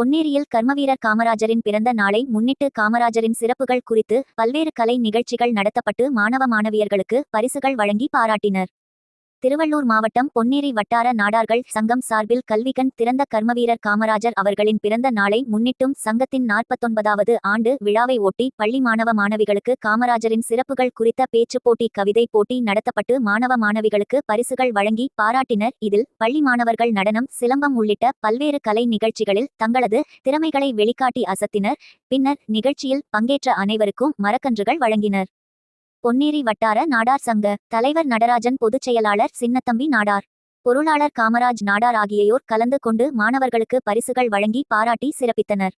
பொன்னேரியில் கர்மவீரர் காமராஜரின் பிறந்த நாளை முன்னிட்டு காமராஜரின் சிறப்புகள் குறித்து பல்வேறு கலை நிகழ்ச்சிகள் நடத்தப்பட்டு மாணவ மாணவியர்களுக்கு பரிசுகள் வழங்கி பாராட்டினர். திருவள்ளூர் மாவட்டம் பொன்னேரி வட்டார நாடார்கள் சங்கம் சார்பில் கல்விகண் திறந்த கர்மவீரர் காமராஜர் அவர்களின் பிறந்த நாளை முன்னிட்டும் சங்கத்தின் நாற்பத்தொன்பதாவது ஆண்டு விழாவை ஒட்டி பள்ளி மாணவ மாணவிகளுக்கு காமராஜரின் சிறப்புகள் குறித்த பேச்சுப் போட்டி கவிதை போட்டி நடத்தப்பட்டு மாணவ மாணவிகளுக்கு பரிசுகள் வழங்கி பாராட்டினர். இதில் பள்ளி மாணவர்கள் நடனம் சிலம்பம் உள்ளிட்ட பல்வேறு கலை நிகழ்ச்சிகளில் தங்களது திறமைகளை வெளிக்காட்டி அசத்தினர். பின்னர் நிகழ்ச்சியில் பங்கேற்ற அனைவருக்கும் மரக்கன்றுகள் வழங்கினர். பொன்னேரி வட்டார நாடார் சங்க தலைவர் நடராஜன் பொதுச் செயலாளர் சின்னத்தம்பி நாடார். பொருளாளர் காமராஜ் நாடார் ஆகியோர் கலந்து கொண்டு மாணவர்களுக்கு பரிசுகள் வழங்கி பாராட்டி சிறப்பித்தனர்.